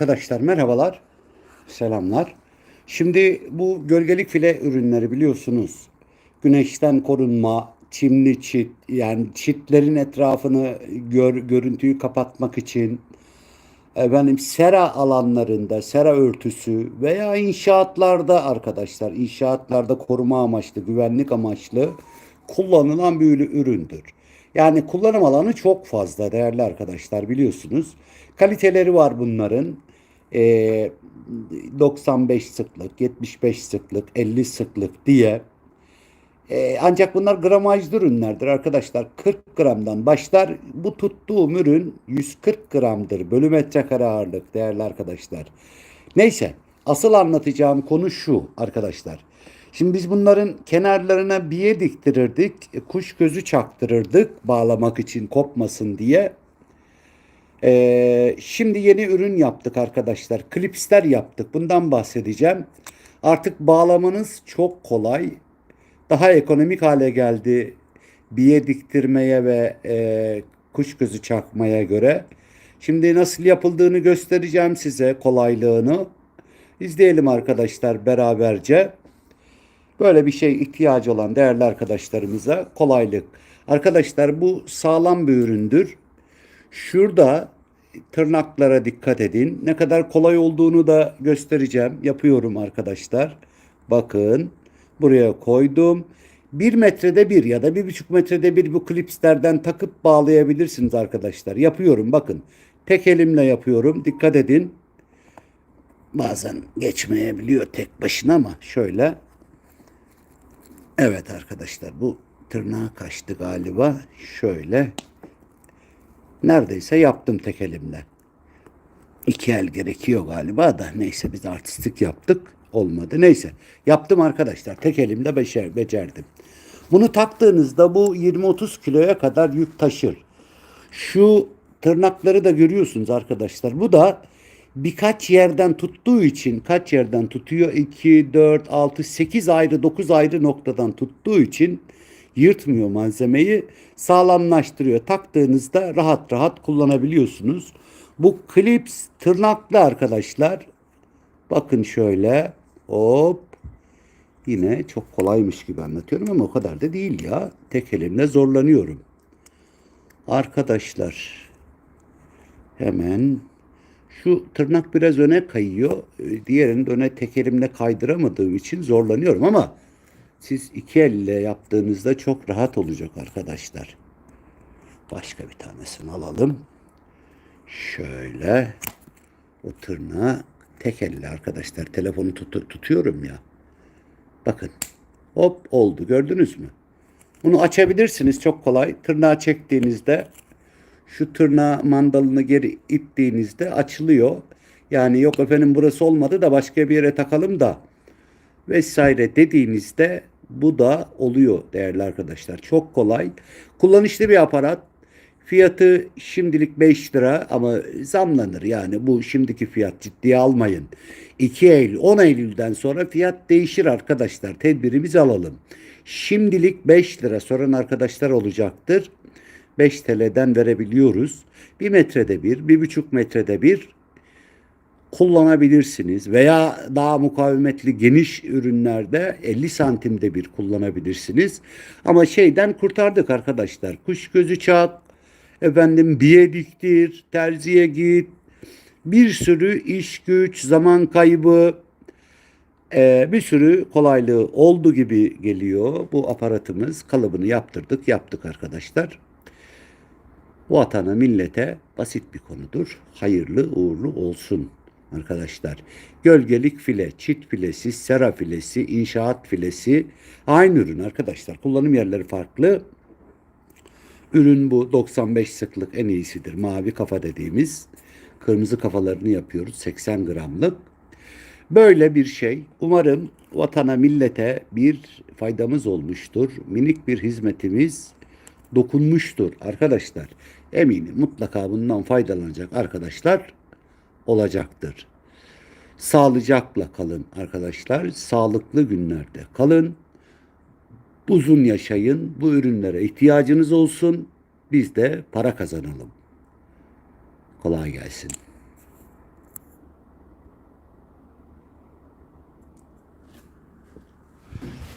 Arkadaşlar merhabalar, selamlar. Şimdi bu gölgelik file ürünleri biliyorsunuz. Güneşten korunma, çimli çit, yani çitlerin etrafını gör, görüntüyü kapatmak için efendim sera alanlarında, sera örtüsü veya inşaatlarda arkadaşlar, inşaatlarda koruma amaçlı, güvenlik amaçlı kullanılan bir üründür. Yani kullanım alanı çok fazla değerli arkadaşlar biliyorsunuz. Kaliteleri var bunların. Ee, 95 sıklık, 75 sıklık, 50 sıklık diye. Ee, ancak bunlar gramajlı ürünlerdir arkadaşlar. 40 gramdan başlar. Bu tuttuğum ürün 140 gramdır. Bölü metrekare ağırlık değerli arkadaşlar. Neyse asıl anlatacağım konu şu arkadaşlar. Şimdi biz bunların kenarlarına biye diktirirdik. Kuş gözü çaktırırdık bağlamak için kopmasın diye. Ee, şimdi yeni ürün yaptık arkadaşlar. Klipsler yaptık. Bundan bahsedeceğim. Artık bağlamanız çok kolay. Daha ekonomik hale geldi. Biye diktirmeye ve e, kuş gözü çakmaya göre. Şimdi nasıl yapıldığını göstereceğim size kolaylığını. İzleyelim arkadaşlar beraberce. Böyle bir şey ihtiyacı olan değerli arkadaşlarımıza kolaylık. Arkadaşlar bu sağlam bir üründür. Şurada tırnaklara dikkat edin. Ne kadar kolay olduğunu da göstereceğim. Yapıyorum arkadaşlar. Bakın buraya koydum. Bir metrede bir ya da bir buçuk metrede bir bu klipslerden takıp bağlayabilirsiniz arkadaşlar. Yapıyorum bakın. Tek elimle yapıyorum. Dikkat edin. Bazen geçmeyebiliyor tek başına ama şöyle. Evet arkadaşlar bu tırnağa kaçtı galiba. Şöyle neredeyse yaptım tek elimle. İki el gerekiyor galiba da neyse biz artistik yaptık olmadı. Neyse yaptım arkadaşlar tek elimle becer, becerdim. Bunu taktığınızda bu 20-30 kiloya kadar yük taşır. Şu tırnakları da görüyorsunuz arkadaşlar. Bu da birkaç yerden tuttuğu için kaç yerden tutuyor? 2, 4, 6, 8 ayrı 9 ayrı noktadan tuttuğu için yırtmıyor malzemeyi sağlamlaştırıyor. Taktığınızda rahat rahat kullanabiliyorsunuz. Bu klips tırnaklı arkadaşlar. Bakın şöyle hop yine çok kolaymış gibi anlatıyorum ama o kadar da değil ya. Tek elimle zorlanıyorum. Arkadaşlar hemen şu tırnak biraz öne kayıyor. Diğerini de öne tek elimle kaydıramadığım için zorlanıyorum ama siz iki elle yaptığınızda çok rahat olacak arkadaşlar. Başka bir tanesini alalım. Şöyle o tırnağı tek elle arkadaşlar. Telefonu tut tutuyorum ya. Bakın hop oldu gördünüz mü? Bunu açabilirsiniz çok kolay. Tırnağı çektiğinizde şu tırnağı mandalını geri ittiğinizde açılıyor. Yani yok efendim burası olmadı da başka bir yere takalım da vesaire dediğinizde bu da oluyor değerli arkadaşlar. Çok kolay. Kullanışlı bir aparat. Fiyatı şimdilik 5 lira ama zamlanır yani bu şimdiki fiyat ciddiye almayın. 2 Eylül 10 Eylül'den sonra fiyat değişir arkadaşlar. Tedbirimizi alalım. Şimdilik 5 lira soran arkadaşlar olacaktır. 5 TL'den verebiliyoruz. 1 metrede bir, 1,5 metrede bir kullanabilirsiniz veya daha mukavemetli geniş ürünlerde 50 santimde bir kullanabilirsiniz. Ama şeyden kurtardık arkadaşlar. Kuş gözü çak, efendim biye diktir, terziye git, bir sürü iş güç, zaman kaybı, e, bir sürü kolaylığı oldu gibi geliyor. Bu aparatımız kalıbını yaptırdık, yaptık arkadaşlar. Vatana, millete basit bir konudur. Hayırlı uğurlu olsun arkadaşlar. Gölgelik file, çit filesi, sera filesi, inşaat filesi aynı ürün arkadaşlar. Kullanım yerleri farklı. Ürün bu 95 sıklık en iyisidir. Mavi kafa dediğimiz kırmızı kafalarını yapıyoruz 80 gramlık. Böyle bir şey. Umarım vatana millete bir faydamız olmuştur. Minik bir hizmetimiz dokunmuştur arkadaşlar. Eminim mutlaka bundan faydalanacak arkadaşlar olacaktır. Sağlıcakla kalın arkadaşlar. Sağlıklı günlerde kalın. Uzun yaşayın. Bu ürünlere ihtiyacınız olsun. Biz de para kazanalım. Kolay gelsin.